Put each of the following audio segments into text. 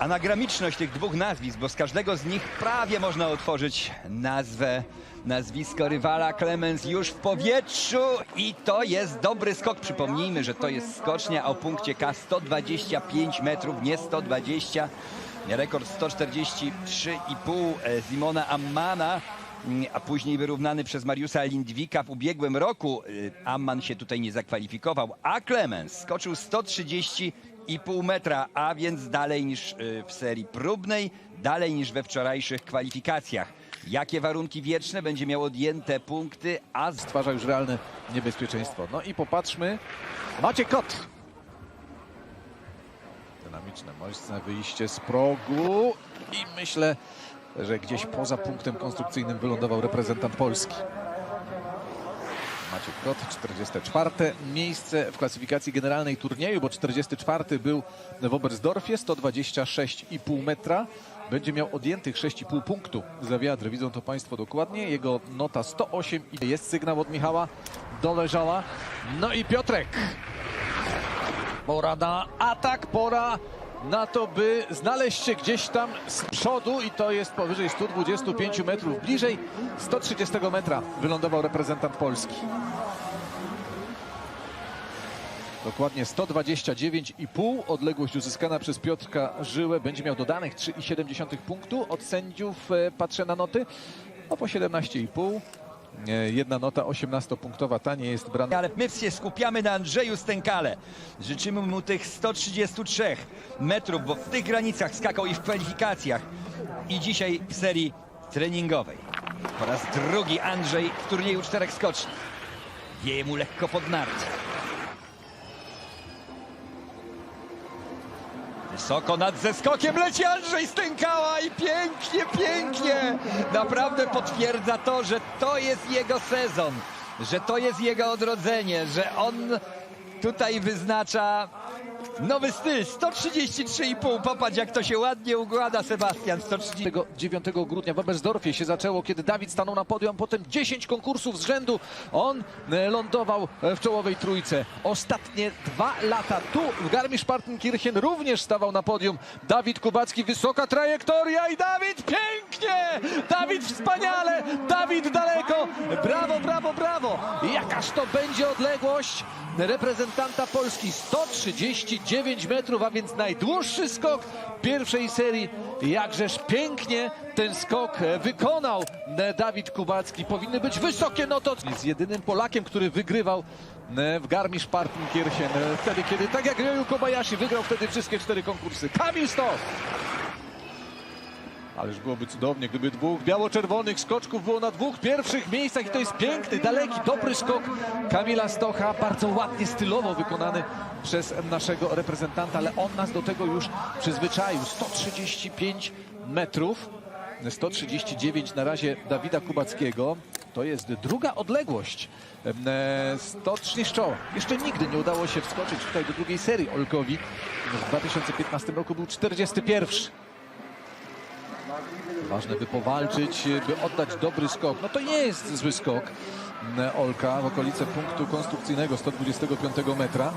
anagramiczność tych dwóch nazwisk, bo z każdego z nich prawie można otworzyć nazwę, nazwisko rywala. Clemens już w powietrzu i to jest dobry skok. Przypomnijmy, że to jest skocznia o punkcie K 125 metrów, nie 120. Rekord 143,5 e, Simona Ammana, mm, a później wyrównany przez Mariusa Lindwika w ubiegłym roku. Y, Amman się tutaj nie zakwalifikował, a Clemens skoczył 130,5 metra, a więc dalej niż y, w serii próbnej, dalej niż we wczorajszych kwalifikacjach. Jakie warunki wieczne będzie miał odjęte punkty, a stwarza już realne niebezpieczeństwo. No i popatrzmy. Macie kot. Dynamiczne, mocne wyjście z progu i myślę, że gdzieś poza punktem konstrukcyjnym wylądował reprezentant Polski. Maciek Kot, 44. miejsce w klasyfikacji generalnej turnieju, bo 44 był w Oberstdorfie, 126,5 metra. Będzie miał odjętych 6,5 punktu za wiatr. Widzą to Państwo dokładnie. Jego nota 108 i jest sygnał od Michała Doleżała. No i Piotrek. Pora na atak, pora na to, by znaleźć się gdzieś tam z przodu i to jest powyżej 125 metrów. Bliżej 130 metra wylądował reprezentant Polski. Dokładnie 129,5 odległość uzyskana przez Piotrka Żyłę. Będzie miał dodanych 3,7 punktu. Od sędziów e, patrzę na noty. No po 17,5. E, Jedna nota 18-punktowa, ta nie jest brana. ale my się skupiamy na Andrzeju Stękale. Życzymy mu tych 133 metrów, bo w tych granicach skakał i w kwalifikacjach i dzisiaj w serii treningowej. Po raz drugi Andrzej w turnieju czterech skoczni. Wieje mu lekko pod narty. Wysoko nad zeskokiem leci Andrzej Stękała i pięknie, pięknie. Naprawdę potwierdza to, że to jest jego sezon, że to jest jego odrodzenie, że on tutaj wyznacza nowy styl. 133,5. Popatrz jak to się ładnie układa Sebastian. 130. 9 grudnia w Oberstdorfie się zaczęło, kiedy Dawid stanął na podium, potem 10 konkursów z rzędu. On e, lądował e, w czołowej trójce. Ostatnie dwa lata tu w Garmisch-Partenkirchen również stawał na podium. Dawid Kubacki, wysoka trajektoria i Dawid pięknie! Dawid wspaniale! Dawid daleko! Brawo, brawo, brawo! Jakaż to będzie odległość reprezentanta Polski? 139 metrów, a więc najdłuższy skok pierwszej serii. Jakżeż pięknie ten skok wykonał Dawid Kubacki. Powinny być wysokie noto. Jest jedynym Polakiem, który wygrywał e, w Garmisch-Partenkirchen. e, Wtedy, kiedy tak jak Ryoyu Kobayashi wygrał wtedy wszystkie cztery konkursy. Kamil Stoch! Ależ byłoby cudownie, gdyby dwóch biało-czerwonych skoczków było na dwóch pierwszych miejscach i to jest piękny, daleki, dobry skok Kamila Stocha, bardzo ładnie, stylowo wykonany przez naszego reprezentanta, ale on nas do tego już przyzwyczaił. 135 metrów, 139 na razie Dawida Kubackiego. To jest druga odległość. E, 103 z czoła. Jeszcze nigdy nie udało się wskoczyć tutaj do drugiej serii Olkowi. W 2015 roku był 41. Ważne, by powalczyć, by oddać dobry skok. No to nie jest zły skok e, Olka w okolice punktu konstrukcyjnego 125 metra.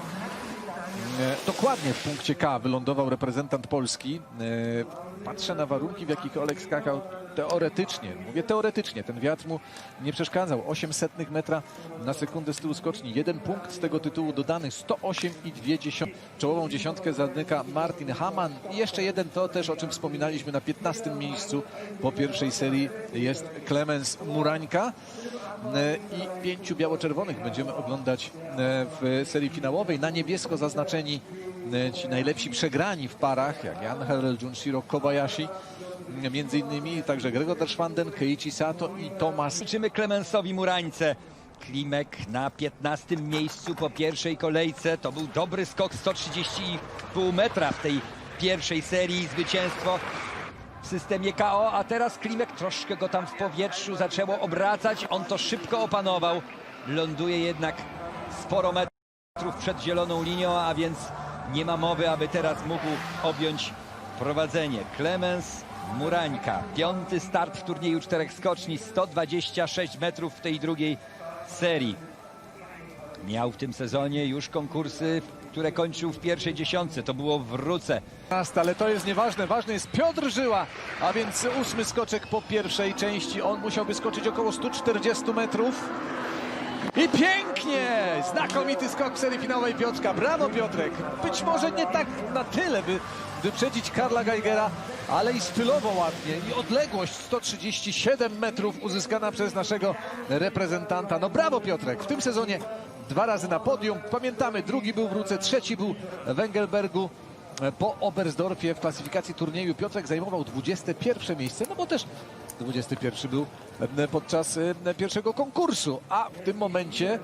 E, Dokładnie w punkcie K wylądował reprezentant Polski. E, Patrzę na warunki, w jakich Olek skakał teoretycznie. Mówię teoretycznie, ten wiatr mu nie przeszkadzał. 800 metra na sekundę z tyłu skoczni. Jeden punkt z tego tytułu dodany. 108,2. Czołową dziesiątkę zamyka Martin Hamann. I jeszcze jeden to też, o czym wspominaliśmy na 15 miejscu po pierwszej serii jest Klemens Murańka. E, I pięciu biało-czerwonych będziemy oglądać e, w serii finałowej. Na niebiesko zaznaczeni e, ci najlepsi przegrani w parach, jak Jan Herel, Junshiro Kobayashi, między innymi także Gregor Derschwanden, Keiichi Sato i Tomasz Życzymy Klemensowi Murańce. Klimek na 15 miejscu po pierwszej kolejce. To był dobry skok 130,5 metra w tej pierwszej serii. Zwycięstwo w systemie KO, a teraz Klimek troszkę go tam w powietrzu zaczęło obracać. On to szybko opanował. Ląduje jednak sporo metrów przed zieloną linią, a więc nie ma mowy, aby teraz mógł objąć prowadzenie. Klemens Murańka. Piąty start w turnieju czterech skoczni. 126 metrów w tej drugiej serii. Miał w tym sezonie już konkursy które kończył w pierwszej dziesiątce. To było wrócę. Nast, ale to jest nieważne. Ważny jest Piotr Żyła, a więc ósmy skoczek po pierwszej części. On musiałby skoczyć około 140 metrów. I pięknie! Znakomity skok w serii finałowej Piotrka. Brawo Piotrek! Być może nie tak na tyle, by wyprzedzić Karla Geigera, ale i stylowo ładnie. I odległość 137 metrów uzyskana przez naszego reprezentanta. No brawo Piotrek! W tym sezonie dwa razy na podium. Pamiętamy, drugi był w Ruce, trzeci był w Engelbergu. Po Oberstdorfie w klasyfikacji turnieju Piotrek zajmował 21 miejsce, no bo też 21 był e, podczas e, pierwszego konkursu, a w tym momencie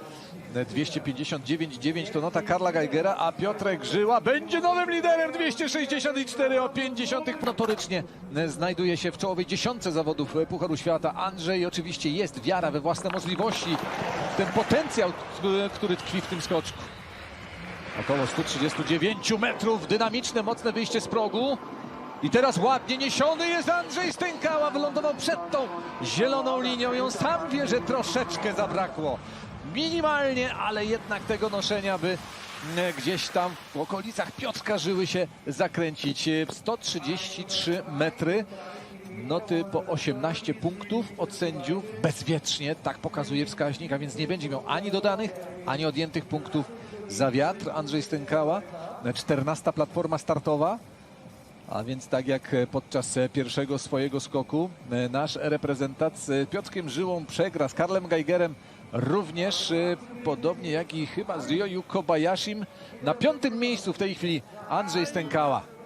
e, 259,9 to nota Karla Geigera, a Piotrek Żyła będzie nowym liderem 264 o 50 notorycznie e, znajduje się w czołowej dziesiątce zawodów e, Pucharu Świata. Andrzej oczywiście jest wiara we własne możliwości, ten potencjał, który tkwi w tym skoczku. Około 139 metrów, dynamiczne, mocne wyjście z progu. I teraz ładnie niesiony jest Andrzej Stękała, wylądował przed tą zieloną linią on sam wie, że troszeczkę zabrakło. Minimalnie, ale jednak tego noszenia, by mm, gdzieś tam w okolicach Piotrka Żyły się zakręcić. E, 133 metry. Noty po 18 punktów od sędziów bezwietrznie, tak pokazuje wskaźnik, a więc nie będzie miał ani dodanych, ani odjętych punktów za wiatr. Andrzej Stękała, 14 platforma startowa. A więc tak jak e, podczas e, pierwszego swojego skoku e, nasz reprezentant z Piotrkiem Żyłą przegra z Karlem Geigerem również, podobnie jak i chyba z Ryoyu Kobayashim. Na piątym miejscu w tej chwili Andrzej Stękała.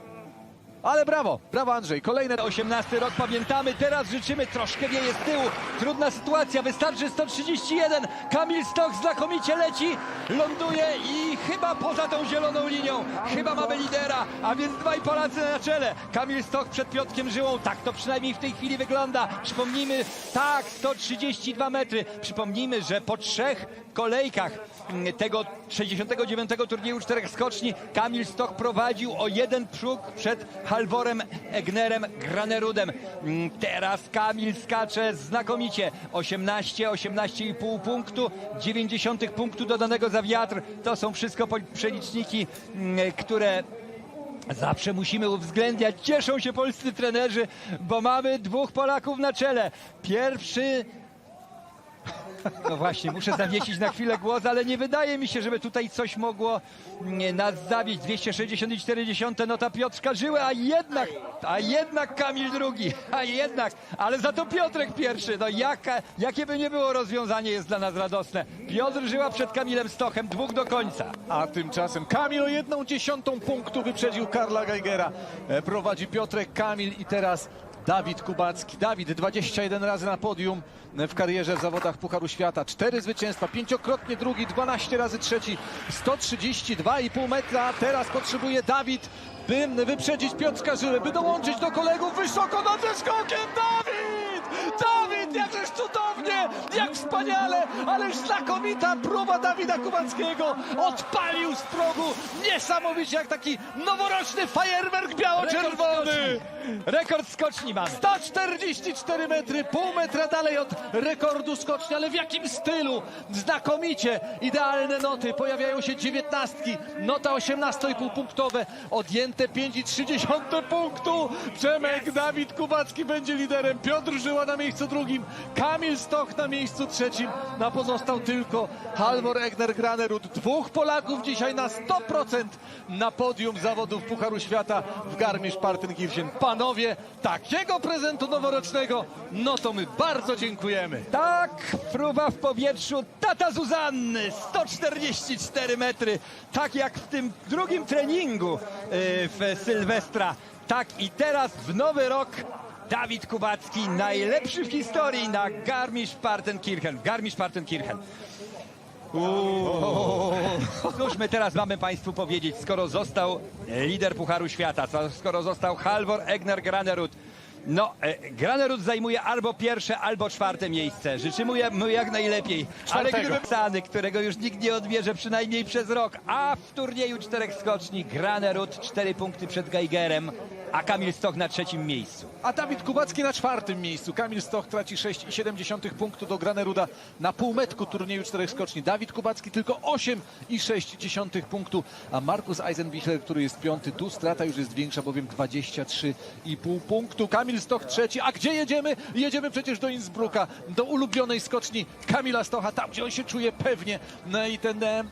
Ale brawo, brawo Andrzej, kolejne 18 rok pamiętamy, teraz życzymy, troszkę wieje z tyłu, trudna sytuacja, wystarczy 131, Kamil Stok znakomicie leci, ląduje i chyba poza tą zieloną linią, chyba mamy lidera, a więc dwaj Polacy na czele, Kamil Stok przed Piotkiem Żyłą, tak to przynajmniej w tej chwili wygląda, przypomnijmy, tak, 132 metry, przypomnijmy, że po trzech kolejkach tego 69. turnieju czterech skoczni Kamil Stok prowadził o jeden przód przed Halvorem Egnerem Granerudem. Mm, Teraz Kamil skacze znakomicie. 18, 18,5 punktu, 90 punktu dodanego za wiatr. To są wszystko przeliczniki, mm, które Zawsze musimy uwzględniać. Cieszą się polscy trenerzy, bo mamy dwóch Polaków na czele. Pierwszy no właśnie, muszę zawiesić na chwilę głos, ale nie wydaje mi się, żeby tutaj coś mogło mm, nas zawieść. 260,4 nota Piotrka Żyły, a jednak, a jednak Kamil drugi, a jednak, ale za to Piotrek pierwszy. No jaka, jakie by nie było rozwiązanie jest dla nas radosne. Piotr Żyła przed Kamilem Stochem, dwóch do końca. A tymczasem Kamil o jedną dziesiątą punktu wyprzedził Karla Geigera. E, Prowadzi Piotrek Kamil i teraz Dawid Kubacki. Dawid 21 razy na podium w karierze w zawodach Pucharu Świata. Cztery zwycięstwa, pięciokrotnie drugi, 12 razy trzeci, 132,5 metra. Teraz potrzebuje Dawid, by wyprzedzić Piotrka Żyły, by dołączyć do kolegów wysoko nad skokiem. Dawid! Dawid, jakżeż cudownie, jak wspaniale, ależ znakomita próba Dawida Kubackiego. Odpalił z progu, niesamowicie jak taki noworoczny fajerwerk biało-czerwony. Rekord skoczni mamy. 144 metry, pół metra dalej od rekordu skoczni, ale w jakim stylu? Znakomicie, idealne noty, pojawiają się dziewiętnastki, nota 18,5 punktowe, odjęte 5,3 punktu. Przemek Dawid Kubacki będzie liderem, Piotr Żyła na miejscu drugim, Kamil Stoch na miejscu trzecim, na pozostał tylko Halvor Egner Granerud. Dwóch Polaków dzisiaj na 100% na podium zawodów Pucharu Świata w Garmisch-Partenkirchen. Panowie, takiego prezentu noworocznego, no to my bardzo dziękujemy. Tak, fruwa w powietrzu, tata Zuzanny, 144 metry, tak jak w tym drugim treningu y, w Sylwestra. Tak i teraz w nowy rok Dawid Kubacki, najlepszy w historii na Garmisch-Partenkirchen. Garmisch-Partenkirchen. Cóż my teraz mamy Państwu powiedzieć, skoro został lider Pucharu Świata, skoro został Halvor Egner Granerud. No, e, Granerud zajmuje albo pierwsze, albo czwarte miejsce. Życzymy mu jak najlepiej. Ale gdyby Sany, którego już nikt nie odbierze przynajmniej przez rok, a w turnieju czterech skoczni Granerud cztery punkty przed Geigerem. A Kamil Stoch na trzecim miejscu. A Dawid Kubacki na czwartym miejscu. Kamil Stoch traci 6,7 punktu do Graneruda na półmetku turnieju czterech skoczni. Dawid Kubacki tylko 8,6 punktu, a Markus Eisenbichler, który jest piąty, tu strata już jest większa, bowiem 23,5 punktu. Kamil Stoch trzeci. A gdzie jedziemy? Jedziemy przecież do Innsbrucka, do ulubionej skoczni Kamila Stocha, tam gdzie on się czuje pewnie. No i ten e,